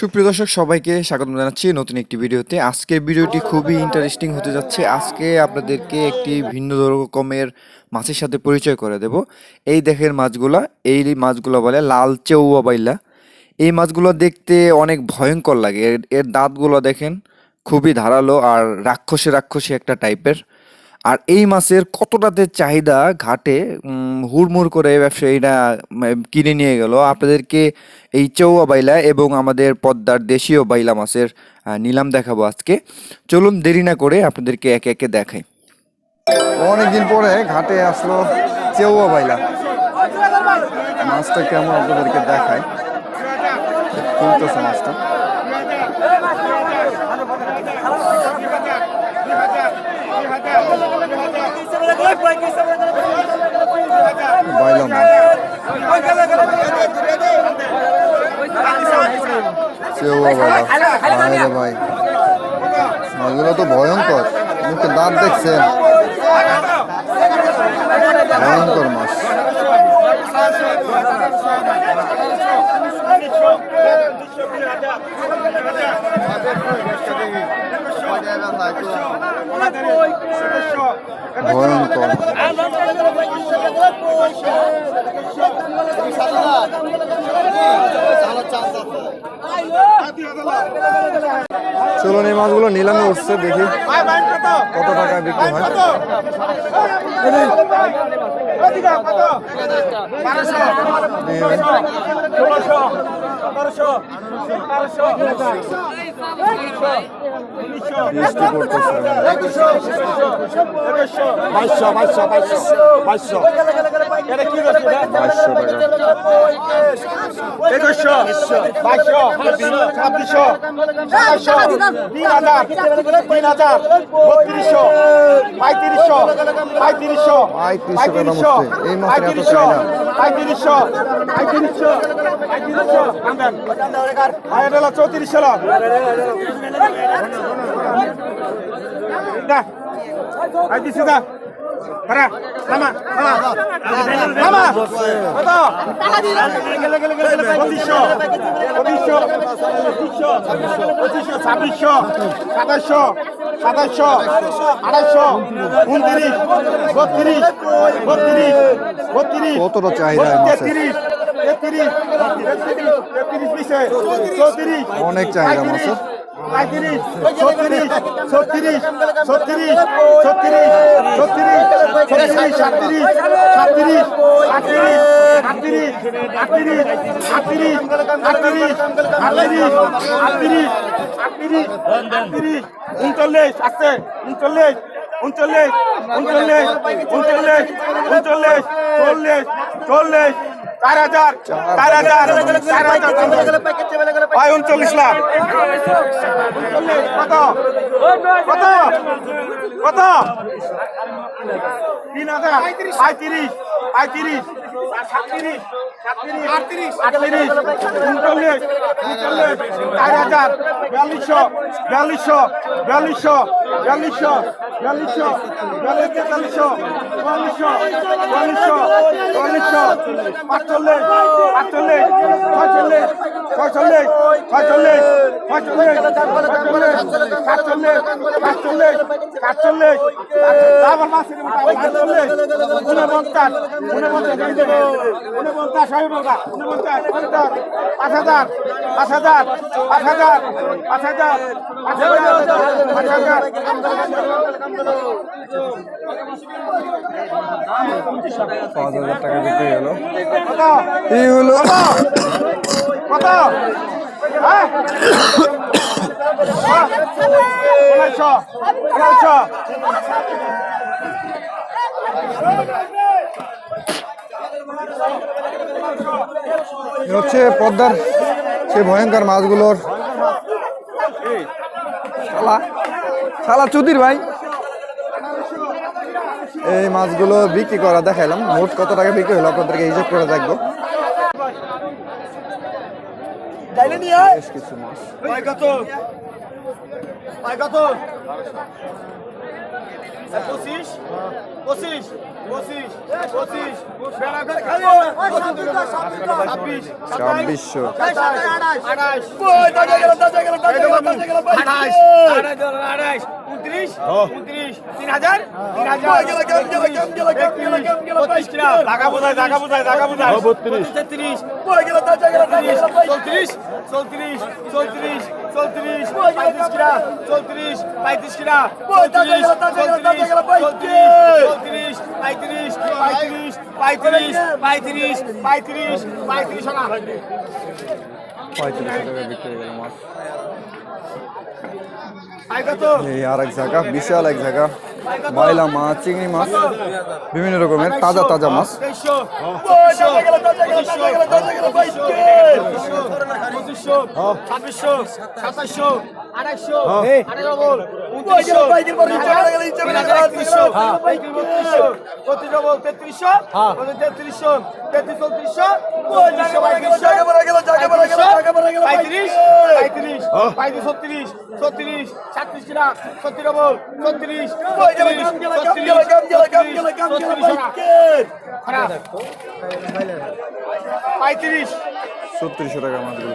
সুপ্রিয় দর্শক, সবাইকে স্বাগত জানাচ্ছি নতুন একটি ভিডিওতে। আজকের ভিডিওটি খুবই ইন্টারেস্টিং হতে যাচ্ছে। আজকে আপনাদেরকে একটি ভিন্ন রকমের মাছের সাথে পরিচয় করে দেব। এই দেখেন মাছগুলা, এই মাছগুলো বলে লাল চেউয়া বাইলা। এই মাছগুলো দেখতে অনেক ভয়ঙ্কর লাগে। এর এর দাঁতগুলো দেখেন খুবই ধারালো আর রাক্ষসে রাক্ষসী একটা টাইপের আর এই মাছের কতটাতে চাহিদা ঘাটে হুড়মুড় করে ব্যবসায়ীরা কিনে নিয়ে গেল। আপনাদেরকে এই চৌয়া বাইলা এবং আমাদের পদ্মার দেশীয় বাইলা মাছের নিলাম দেখাবো আজকে। চলুন দেরি না করে আপনাদেরকে একে একে দেখাই। অনেকদিন পরে ঘাটে আসলো চেউয়া বাইলা। মাছটা কেমন আপনাদেরকে তুলতেছে মাছটা। বাইলাম সেও বাবা রে ভাই মাছগুলো তো ভয়ঙ্কর মুখে দাঁত দেখছেন ভয়ঙ্কর মাছ Thank you. চলুন এই মাছগুলো নিলামে উঠছে দেখি কত টাকা বিক্রি হয়। Isso, gol pro Flamengo. Vai só, vai só, vai só. Vai só. বাইশশো টাকা। একুশশো। বাইশশো ছাব্বিশশো। সাতাশশো তিন হাজার। তিন হাজার। বত্রিশশো। পঁয়ত্রিশশো। পঁয়ত্রিশশো। পঁয়ত্রিশশো। টাকা মতো। এই মাসের এত চাহিদা। পঁয়ত্রিশশো। পঁয়ত্রিশশো। পঁয়ত্রিশশো। আনবেন আয়ের হলো চৌত্রিশশো না। আই দিছি পারা নামা নামা নামা কত গেলে গেলে গেলে গেলে পঁচিশশো পঁচিশশো পঁচিশশো পঁচিশশো ছাব্বিশশো সাতাশশো সাতাশশো আড়াইশো উনত্রিশ বত্রিশ বত্রিশ বত্রিশ কতটা চাহিদা তেত্রিশ তেত্রিশ তেত্রিশ চৌত্রিশ অনেক চাহিদা মাছের। পঁয়ত্রিশ ছত্রিশ ছত্রিশ ছত্রিশ ছত্রিশ ছত্রিশ ছত্রিশ সাতত্রিশ সাতত্রিশ আটত্রিশ আটত্রিশ আটত্রিশ আটত্রিশ আটত্রিশ আটত্রিশ আটত্রিশ আটত্রিশ আটত্রিশ উনচল্লিশ আসছে উনচল্লিশ উনচল্লিশ উনচল্লিশ উনচল্লিশ উনচল্লিশ চল্লিশ চল্লিশ চার হাজার চার হাজার চার হাজার। হয় উনচল্লিশ লাখ। কত? কত? কত? তিন হাজার। পঁয়ত্রিশ। পঁয়ত্রিশ। সাতত্রিশ সাতত্রিশ। আটত্রিশ। উনচল্লিশ। উনচল্লিশ। চার হাজার। বিয়াল্লিশশো। বিয়াল্লিশশো। বিয়াল্লিশশো। বিয়াল্লিশশো। বিয়াল্লিশশো। বিয়াল্লিশ তেতাল্লিশশো। চুয়াল্লিশশো। চুয়াল্লিশশো। চুয়াল্লিশশো। পাঁচচল্লিশ পাঁচচল্লিশ ছয়চল্লিশ ছয়চল্লিশ ছয়চল্লিশ ছয়চল্লিশ ছয়চল্লিশ সাতচল্লিশ সাতচল্লিশ সাতচল্লিশ উনপঞ্চাশ উনপঞ্চাশ উনপঞ্চাশ পাঁচ হাজার পাঁচ হাজার পাঁচ হাজার পাঁচ হাজার পাঁচ কত? হচ্ছে পদ্মার সেই ভয়ঙ্কর মাছগুলোর শালা। শালা চুদির ভাই। এই মাছগুলো বিক্রি করা দেখাইলাম। মোট কত টাকা বিক্রি হলো? আপনাদেরকে হিসাব করে দেখব। তাইলে নিয়ে আয়। বেশ কিছু মাছ। ভাই কত ভাই কত পঁচিশ। পঁচিশ। ছাব্বিশশো আঠাশ আঠাশ। আঠাশ উনত্রিশ উনত্রিশ তিন হাজার তিন হাজার পঁচিশ কিনা টাকা বোঝায় টাকা বোঝায় টাকা বোঝায় বত্রিশ তেত্রিশ চৌত্রিশ চৌত্রিশ চৌত্রিশ চৌত্রিশ পঁয়ত্রিশ কিনা চৌত্রিশ পঁয়ত্রিশ কিনা চৌত্রিশ চৌত্রিশ চৌত্রিশ পঁয়ত্রিশ পঁয়ত্রিশ পঁয়ত্রিশ পঁয়ত্রিশ পঁয়ত্রিশ পঁয়ত্রিশ না পঁয়ত্রিশশো টাকা বিক্রি হয়ে গেল মাছ আয় কত এই আর এক জায়গা বিশাল এক জায়গা বাইলা মাছ চিংড়ি মাছ বিভিন্ন রকমের তাজা তাজা মাছ ছাব্বিশশো আড়াইশো তেত্রিশশো তেত্রিশশো তেত্রিশ চৌত্রিশশো চৌত্রিশশো পঁয়ত্রিশ। পঁয়ত্রিশ। পঁয়ত্রিশ ছত্রিশ। ছত্রিশ সাতত্রিশ কিনা? ছত্রিশ বল ছত্রিশ পঁয়ত্রিশ। ছত্রিশশো টাকা মাছগুলো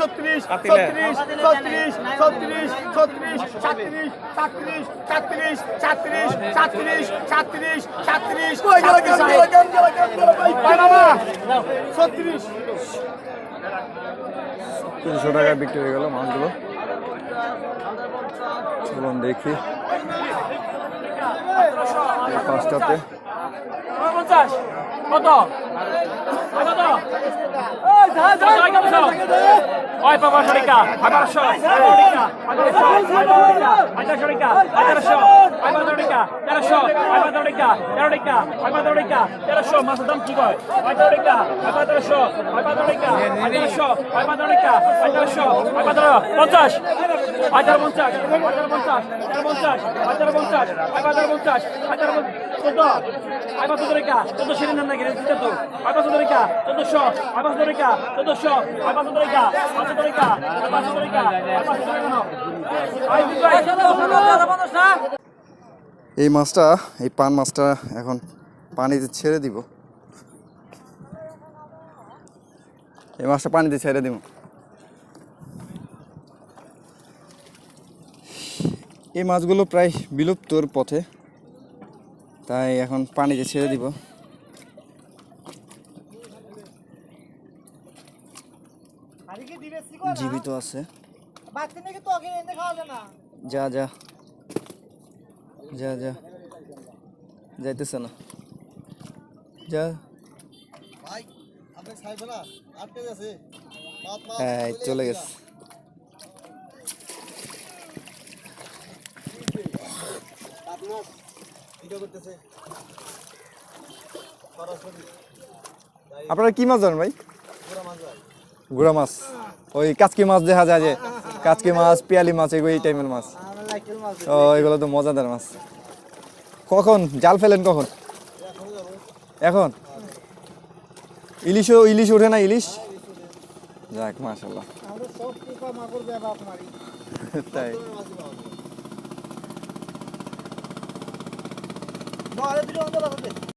ছত্রিশ ছত্রিশ ছত্রিশ ছত্রিশ ছত্রিশ চাত্রিশ ছত্রিশ তিনশো টাকা বিক্রি হয়ে গেল মাছগুলো চলুন দেখি পাঁচটাতে পঞ্চাশ কত কত ওই পাঁচশো টাকা আঠারোশো তেরোশো তেরোশো মাসের দাম কি কয় আঠারোশো আঠারো পঞ্চাশ আঠারো পঞ্চাশ আঠারো পঞ্চাশ তেরো পঞ্চাশ আঠারো পঞ্চাশ আঠারো পঞ্চাশ এই মাছটা, এই পান মাছটা এখন পানিতে ছেড়ে দিব। এই মাছটা পানিতে ছেড়ে দিব। এই মাছগুলো প্রায় বিলুপ্তর পথে। তাই এখন পানিতে ছেড়ে দিব। জীবিত আছে। যা যা। যা যা। যাইতেছে না। যা। হ্যাঁ চলে গেছে। আপনারা কি মাছ ধরেন ভাই? গুড়া মাছ ওই কাচকি মাছ দেখা যায় যে কাচকি মাছ পিয়ালি মাছ এগুলো এই টাইমের মাছ। ও এগুলো তো মজাদার মাছ। কখন? জাল ফেলেন কখন? এখন ইলিশও ইলিশ ওঠে না ইলিশ? যাক মাশাল্লাহ তাই। Bari biri onda bakıldı.